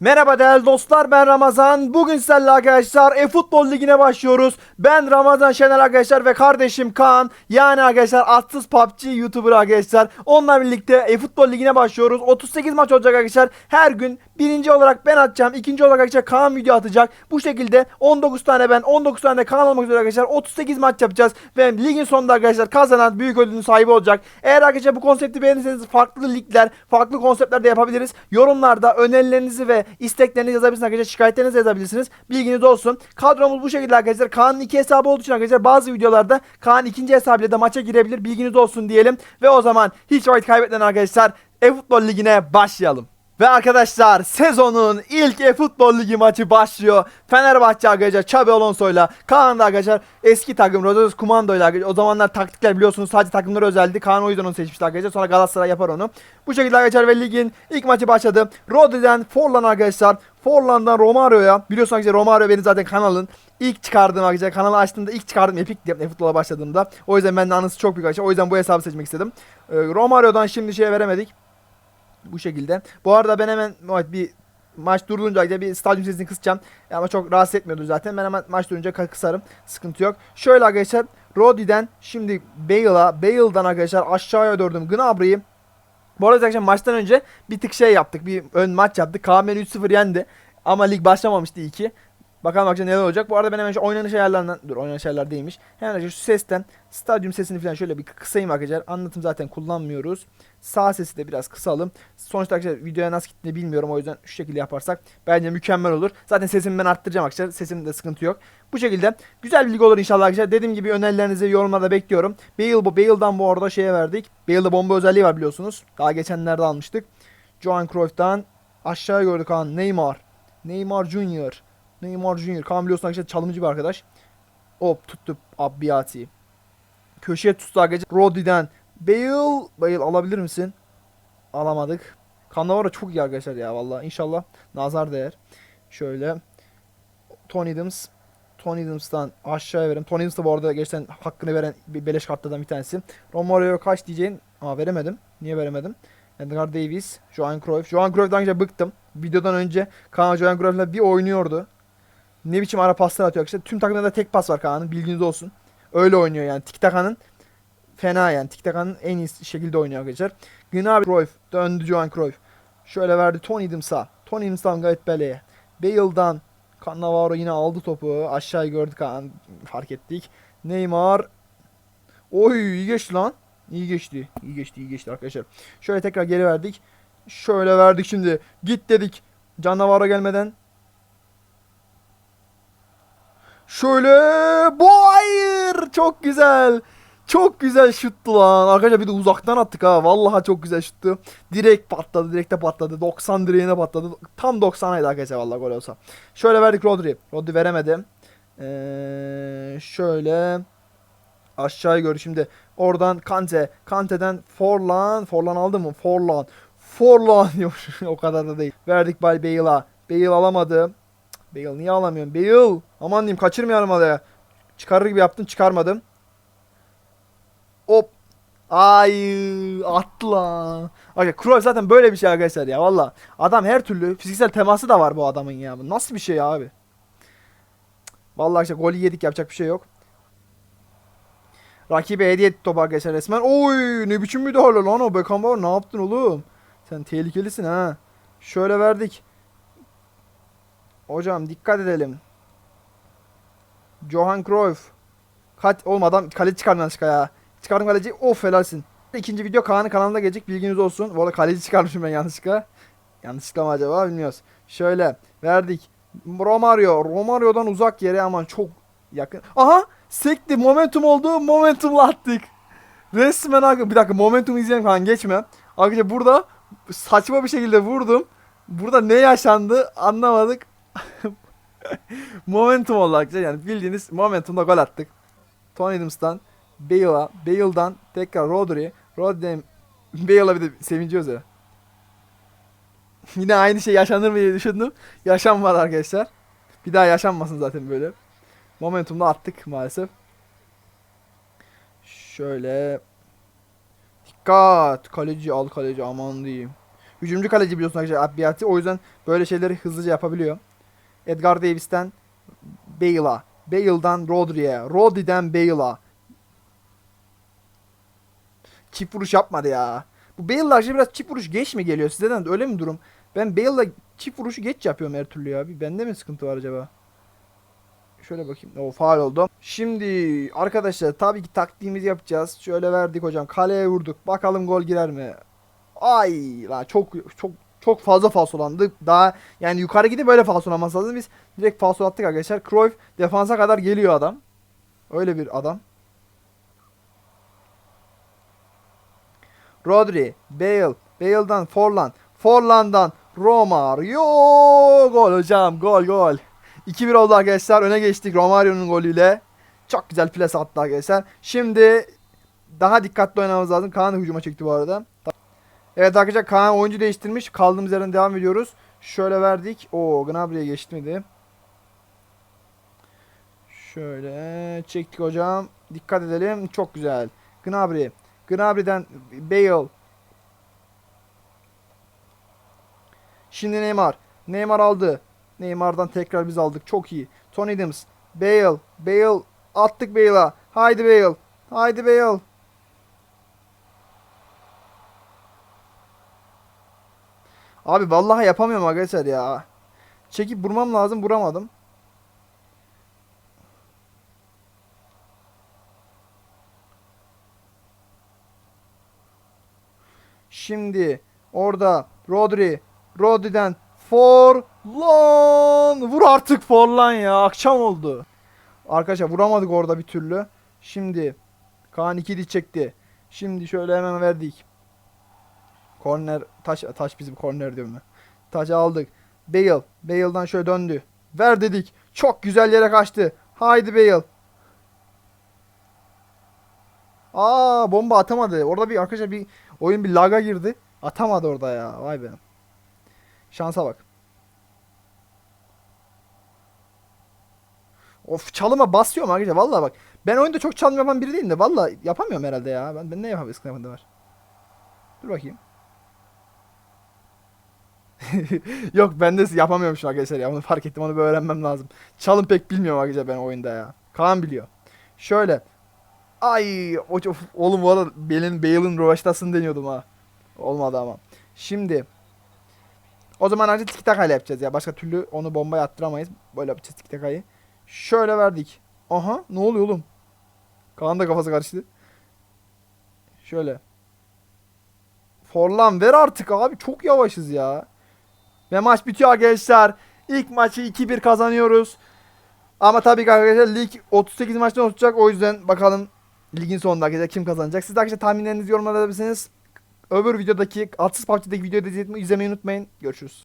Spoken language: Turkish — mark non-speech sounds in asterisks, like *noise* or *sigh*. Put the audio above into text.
Merhaba değerli dostlar ben Ramazan. Bugün sizlerle arkadaşlar e-futbol ligine başlıyoruz. Ben Ramazan Şener arkadaşlar ve kardeşim Kaan. Yani arkadaşlar atsız PUBG YouTuber arkadaşlar. Onunla birlikte e-futbol ligine başlıyoruz. 38 maç olacak arkadaşlar. Her gün birinci olarak ben atacağım. ikinci olarak arkadaşlar Kaan video atacak. Bu şekilde 19 tane ben 19 tane Kaan olmak üzere arkadaşlar 38 maç yapacağız. Ve ligin sonunda arkadaşlar kazanan büyük ödülün sahibi olacak. Eğer arkadaşlar bu konsepti beğenirseniz farklı ligler, farklı konseptler de yapabiliriz. Yorumlarda önerilerinizi ve isteklerinizi yazabilirsiniz arkadaşlar. Şikayetlerinizi yazabilirsiniz. Bilginiz olsun. Kadromuz bu şekilde arkadaşlar. Kaan'ın iki hesabı olduğu için arkadaşlar bazı videolarda Kaan ikinci hesabıyla da maça girebilir. Bilginiz olsun diyelim. Ve o zaman hiç vakit kaybetmeden arkadaşlar e-futbol ligine başlayalım. Ve arkadaşlar sezonun ilk e-futbol ligi maçı başlıyor. Fenerbahçe arkadaşlar Xabi Alonso'yla Kaan da arkadaşlar eski takım Rodriguez Kumando'yla arkadaşlar. O zamanlar taktikler biliyorsunuz sadece takımları özeldi. Kaan o yüzden onu seçmişti arkadaşlar. Sonra Galatasaray yapar onu. Bu şekilde arkadaşlar ve ligin ilk maçı başladı. Rodri'den Forlan arkadaşlar. Forlan'dan Romario'ya. Biliyorsunuz arkadaşlar Romario benim zaten kanalın ilk çıkardığım arkadaşlar. Kanalı açtığımda ilk çıkardığım Epic diye futbola başladığımda. O yüzden benden anısı çok büyük arkadaşlar. O yüzden bu hesabı seçmek istedim. Ee, Romario'dan şimdi şeye veremedik. Bu şekilde. Bu arada ben hemen evet, bir maç durulunca bir stadyum sesini kısacağım. Ama çok rahatsız etmiyordu zaten. Ben hemen maç durunca kısarım. Sıkıntı yok. Şöyle arkadaşlar Rodi'den şimdi Bale'a, Bale'dan arkadaşlar aşağıya dördüm Gnabry'i. Bu arada arkadaşlar maçtan önce bir tık şey yaptık. Bir ön maç yaptık. KML 3-0 yendi. Ama lig başlamamıştı 2. Bakalım arkadaşlar neler olacak. Bu arada ben hemen şu oynanış ayarlarından... Dur oynanış ayarlar değilmiş. Hemen şu sesten stadyum sesini falan şöyle bir kısayım arkadaşlar. Anlatım zaten kullanmıyoruz. Sağ sesi de biraz kısalım. Sonuçta arkadaşlar videoya nasıl gittiğini bilmiyorum. O yüzden şu şekilde yaparsak bence mükemmel olur. Zaten sesimi ben arttıracağım arkadaşlar. Sesimde sıkıntı yok. Bu şekilde güzel bir lig olur inşallah arkadaşlar. Dediğim gibi önerilerinizi yorumlarda bekliyorum. Bale, Bale'dan bu arada şeye verdik. Bale'da bomba özelliği var biliyorsunuz. Daha geçenlerde almıştık. Johan Cruyff'tan aşağıya gördük han Neymar. Neymar Junior. Neymar Junior. Kaan biliyorsun arkadaşlar çalımcı bir arkadaş. Hop tuttu Abbiati. Köşeye tuttu arkadaşlar. Rodri'den. Bale. Bale alabilir misin? Alamadık. Cannavaro çok iyi arkadaşlar ya vallahi. İnşallah nazar değer. Şöyle. Tony Adams. Tony Adams'tan aşağıya verin. Tony Adams da bu arada gerçekten hakkını veren bir beleş kartlardan bir tanesi. Romario kaç diyeceğin? Aa veremedim. Niye veremedim? Edgar Davis, Johan Cruyff. Johan Cruyff'dan önce bıktım. Videodan önce Kaan Johan Cruyff'la bir oynuyordu. Ne biçim ara paslar atıyor arkadaşlar. Tüm takımlarda tek pas var Kaan'ın bilginiz olsun. Öyle oynuyor yani. Tik Taka'nın fena yani. Tik Taka'nın en iyi şekilde oynuyor arkadaşlar. Gnabry Cruyff döndü Johan Cruyff. Şöyle verdi Tony Adams'a. Tony Adams'tan Gareth Bale'ye. Bale'dan Cannavaro yine aldı topu. Aşağıya gördük Kaan. Fark ettik. Neymar. Oy iyi geçti lan. İyi geçti. İyi geçti, iyi geçti arkadaşlar. Şöyle tekrar geri verdik. Şöyle verdik şimdi. Git dedik. Cannavaro gelmeden. Şöyle bu hayır çok güzel. Çok güzel şuttu lan. Arkadaşlar bir de uzaktan attık ha. Vallahi çok güzel şuttu. Direkt patladı. Direkte patladı. 90 direğine patladı. Tam 90'aydı arkadaşlar vallahi gol olsa. Şöyle verdik Rodri. Rodri veremedim. Ee, şöyle aşağıya göre şimdi oradan Kante. Kante'den Forlan. Forlan aldı mı? Forlan. Forlan *laughs* diyor. o kadar da değil. Verdik Bal Bale'a. Bale alamadı. Bale niye alamıyorum? Bale. Aman diyeyim kaçırmayalım adaya. Çıkarır gibi yaptım çıkarmadım. Hop. Ay lan. Arkadaşlar Cruyff zaten böyle bir şey arkadaşlar ya valla. Adam her türlü fiziksel teması da var bu adamın ya. Bu Nasıl bir şey abi? Vallahi işte golü yedik yapacak bir şey yok. Rakibe hediye etti topu arkadaşlar resmen. Oy ne biçim müdahale lan o Beckenbauer ne yaptın oğlum? Sen tehlikelisin ha. Şöyle verdik. Hocam dikkat edelim. Johan Cruyff. Kaç oğlum adam kaleci çıkardı yanlışlıkla ya. Çıkardım kaleci. Of helalsin. İkinci video Kaan'ın kanalında gelecek bilginiz olsun. Bu arada kaleci çıkarmışım ben yanlışlıkla. Yanlışlıkla mı acaba bilmiyoruz. Şöyle verdik. Romario. Romario'dan uzak yere aman çok yakın. Aha sekti momentum oldu. Momentumla attık. Resmen bir dakika momentum izleyelim Kaan geçme. Arkadaşlar burada saçma bir şekilde vurdum. Burada ne yaşandı anlamadık. *laughs* *laughs* momentum arkadaşlar yani bildiğiniz momentumda gol attık. Tony Adams'tan Bale'a, Bale'dan tekrar Rodri, Rodri'den *laughs* Bale'a bir de seviniyoruz *laughs* ya. Yine aynı şey yaşanır mı diye düşündüm. Yaşanmadı arkadaşlar. Bir daha yaşanmasın zaten böyle. Momentumda attık maalesef. Şöyle. Dikkat. Kaleci al kaleci aman diyeyim. Hücumcu kaleci biliyorsun arkadaşlar Abiyati. O yüzden böyle şeyleri hızlıca yapabiliyor. Edgar Davis'ten Bale'a. Bale'dan Rodri'ye. Rodri'den Bale'a. Çift vuruş yapmadı ya. Bu Bale'lar şimdi biraz çift vuruş geç mi geliyor? Sizden de öyle mi durum? Ben Bale'la çift vuruşu geç yapıyorum her türlü ya. Bir bende mi sıkıntı var acaba? Şöyle bakayım. O faal oldu. Şimdi arkadaşlar tabii ki taktiğimizi yapacağız. Şöyle verdik hocam. Kaleye vurduk. Bakalım gol girer mi? Ay la çok çok çok fazla falsolandı. Daha yani yukarı gidip böyle falsolanması lazım. Biz direkt falso attık arkadaşlar. Cruyff defansa kadar geliyor adam. Öyle bir adam. Rodri, Bale, Bale'dan Forlan, Forlan'dan Romario gol hocam gol gol. 2-1 oldu arkadaşlar. Öne geçtik Romario'nun golüyle. Çok güzel plas attı arkadaşlar. Şimdi daha dikkatli oynamamız lazım. Kaan hücuma çekti bu arada. Evet arkadaşlar Kaan oyuncu değiştirmiş. Kaldığımız yerden devam ediyoruz. Şöyle verdik. O Gnabry'e geçti miydi? Şöyle çektik hocam. Dikkat edelim. Çok güzel. Gnabry. Gnabry'den Bale. Şimdi Neymar. Neymar aldı. Neymar'dan tekrar biz aldık. Çok iyi. Tony Adams. Bale. Bale. Attık Bale'a. Haydi Bale. Haydi Bale. Abi vallahi yapamıyorum arkadaşlar ya. Çekip vurmam lazım vuramadım. Şimdi orada Rodri. Rodri'den Forlan. Vur artık Forlan ya. Akşam oldu. Arkadaşlar vuramadık orada bir türlü. Şimdi Kaan 2 diş çekti. Şimdi şöyle hemen verdik. Korner taş taş bizim korner diyorum ben. Taçı aldık. Bale. Bale'dan şöyle döndü. Ver dedik. Çok güzel yere kaçtı. Haydi Bale. Aa bomba atamadı. Orada bir arkadaşlar bir oyun bir laga girdi. Atamadı orada ya. Vay be. Şansa bak. Of çalıma basıyorum arkadaşlar. Vallahi bak. Ben oyunda çok çalım yapan biri değilim de. Vallahi yapamıyorum herhalde ya. Ben, ben ne yapabilirim? Var. Dur bakayım. *laughs* Yok ben de yapamıyorum şu arkadaşlar ya. Onu fark ettim. Onu bir öğrenmem lazım. Çalım pek bilmiyorum arkadaşlar ben oyunda ya. Kaan biliyor. Şöyle. Ay o çok oğlum bu arada Bale'in Bale'ın rovaştasını deniyordum ha. Olmadı ama. Şimdi o zaman artık tiki takayla yapacağız ya. Başka türlü onu bombaya attıramayız. Böyle yapacağız tiki takayı. Şöyle verdik. Aha ne oluyor oğlum? Kaan da kafası karıştı. Şöyle. Forlan ver artık abi. Çok yavaşız ya. Ve maç bitiyor arkadaşlar. İlk maçı 2-1 kazanıyoruz. Ama tabii ki arkadaşlar lig 38 maçtan olacak. O yüzden bakalım ligin sonunda arkadaşlar kim kazanacak. Siz de arkadaşlar tahminlerinizi yorumlara. Öbür videodaki Atsız PUBG'deki videoyu da izlemeyi unutmayın. Görüşürüz.